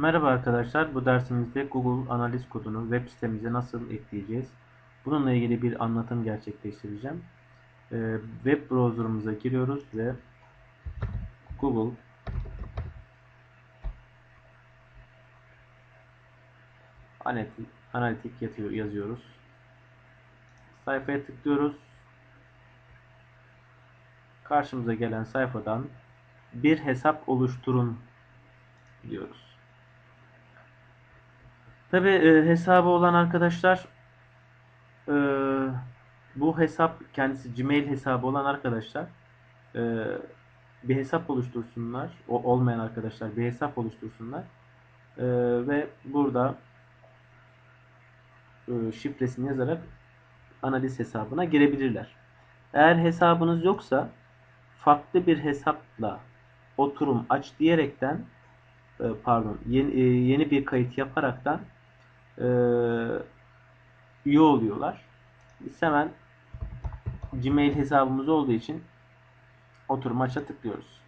Merhaba arkadaşlar, bu dersimizde Google Analiz kodunu web sitemize nasıl ekleyeceğiz? Bununla ilgili bir anlatım gerçekleştireceğim. Ee, web browser'ımıza giriyoruz ve Google Analitik, yazıyoruz. Sayfaya tıklıyoruz. Karşımıza gelen sayfadan bir hesap oluşturun diyoruz. Tabi e, hesabı olan arkadaşlar e, bu hesap kendisi Gmail hesabı olan arkadaşlar e, bir hesap oluştursunlar. O olmayan arkadaşlar bir hesap oluştursunlar. E, ve burada e, şifresini yazarak analiz hesabına girebilirler. Eğer hesabınız yoksa farklı bir hesapla oturum aç diyerekten e, pardon yeni, e, yeni bir kayıt yaparaktan e, üye oluyorlar. Biz hemen Gmail hesabımız olduğu için oturum aç'a tıklıyoruz.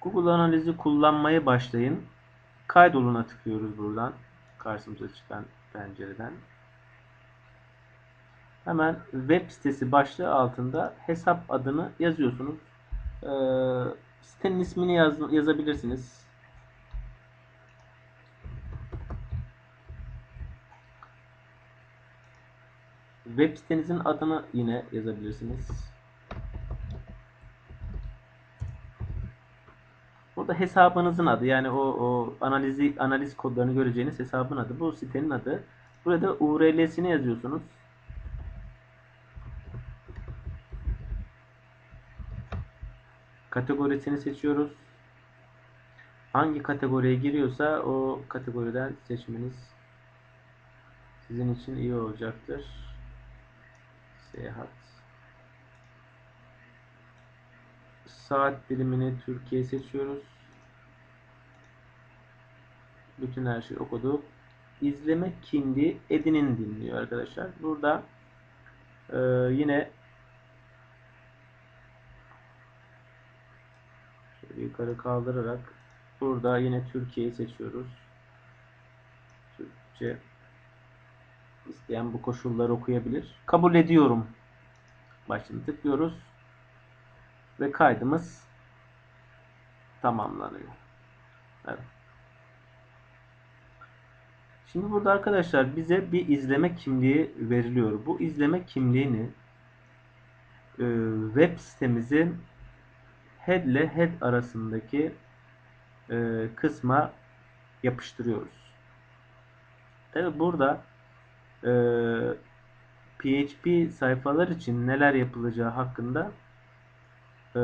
Google analizi kullanmaya başlayın. Kaydoluna tıklıyoruz buradan. Karşımıza çıkan pencereden. Hemen web sitesi başlığı altında hesap adını yazıyorsunuz. Ee, sitenin ismini yaz, yazabilirsiniz. Web sitenizin adını yine yazabilirsiniz. Burada hesabınızın adı yani o, o analizi analiz kodlarını göreceğiniz hesabın adı. Bu sitenin adı. Burada URL'sini yazıyorsunuz. Kategorisini seçiyoruz. Hangi kategoriye giriyorsa o kategoriden seçmeniz sizin için iyi olacaktır. Seyahat. Saat dilimini Türkiye seçiyoruz. Bütün her şeyi okuduk. İzleme kimliği edinin dinliyor arkadaşlar. Burada e, yine yukarı kaldırarak burada yine Türkiye'yi seçiyoruz. Türkçe isteyen bu koşulları okuyabilir. Kabul ediyorum. Başını tıklıyoruz ve kaydımız tamamlanıyor. Evet. Şimdi burada arkadaşlar bize bir izleme kimliği veriliyor. Bu izleme kimliğini e, web sitemizin head ile head arasındaki e, kısma yapıştırıyoruz. Tabi burada e, PHP sayfalar için neler yapılacağı hakkında e,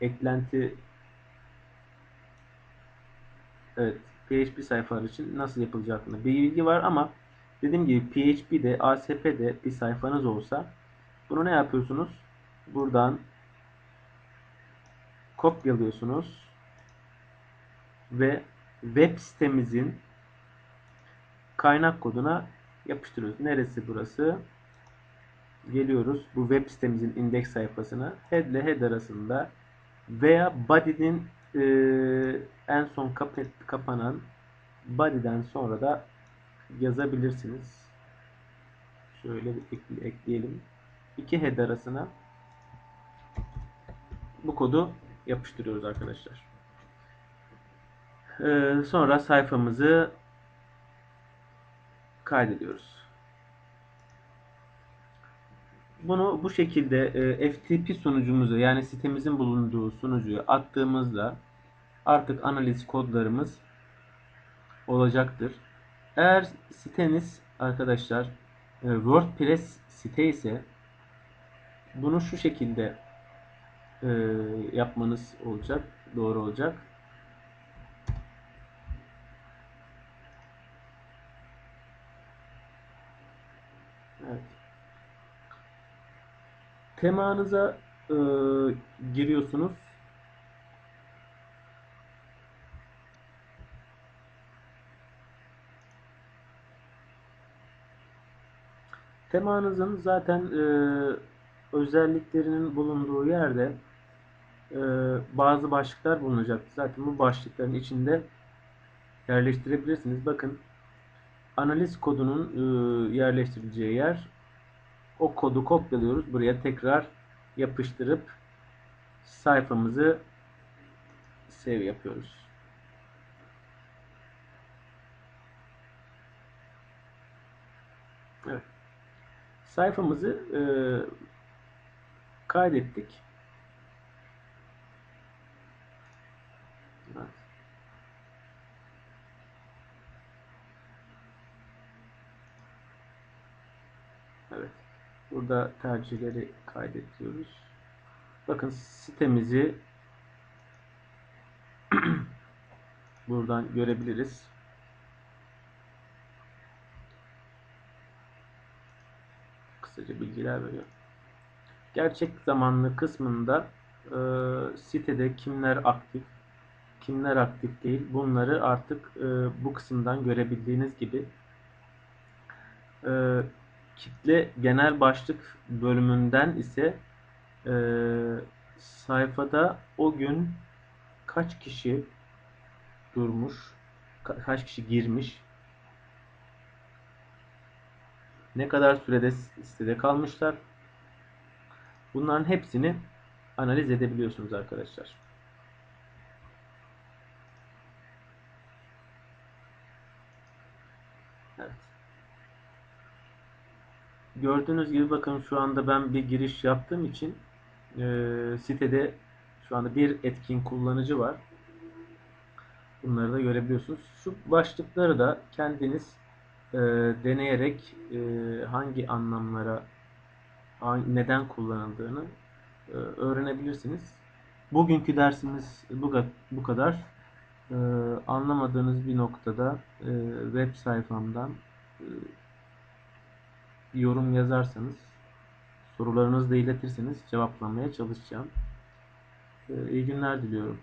eklenti evet PHP sayfalar için nasıl yapılacağı hakkında bir bilgi var ama dediğim gibi PHP'de ASP'de bir sayfanız olsa bunu ne yapıyorsunuz? Buradan kopyalıyorsunuz ve web sitemizin kaynak koduna yapıştırıyoruz. Neresi burası? Geliyoruz bu web sitemizin indeks sayfasına. Head ile head arasında veya body'nin e, en son kap kapanan body'den sonra da yazabilirsiniz. Şöyle bir ekleyelim. İki head arasına bu kodu yapıştırıyoruz arkadaşlar. Ee, sonra sayfamızı kaydediyoruz. Bunu bu şekilde e, FTP sunucumuzu yani sitemizin bulunduğu sunucuyu attığımızda artık analiz kodlarımız olacaktır. Eğer siteniz arkadaşlar e, WordPress site ise bunu şu şekilde e, yapmanız olacak. Doğru olacak. Evet. Temanıza e, giriyorsunuz. Temanızın zaten e, özelliklerinin bulunduğu yerde e, bazı başlıklar bulunacak. Zaten bu başlıkların içinde yerleştirebilirsiniz. Bakın analiz kodunun e, yerleştirileceği yer o kodu kopyalıyoruz. Buraya tekrar yapıştırıp sayfamızı save yapıyoruz. Evet. Sayfamızı e, kaydettik. Evet. Evet. Burada tercihleri kaydediyoruz. Bakın sitemizi buradan görebiliriz. Kısaca bilgiler veriyor. Gerçek zamanlı kısmında e, sitede kimler aktif, kimler aktif değil bunları artık e, bu kısımdan görebildiğiniz gibi e, kitle genel başlık bölümünden ise e, sayfada o gün kaç kişi durmuş, ka- kaç kişi girmiş, ne kadar sürede sitede kalmışlar. Bunların hepsini analiz edebiliyorsunuz arkadaşlar. Evet. Gördüğünüz gibi bakın şu anda ben bir giriş yaptığım için e, sitede şu anda bir etkin kullanıcı var. Bunları da görebiliyorsunuz. Şu başlıkları da kendiniz e, deneyerek e, hangi anlamlara neden kullanıldığını e, öğrenebilirsiniz. Bugünkü dersimiz bu, bu kadar. E, anlamadığınız bir noktada e, web sayfamdan e, yorum yazarsanız sorularınızı da iletirseniz cevaplamaya çalışacağım. E, iyi günler diliyorum.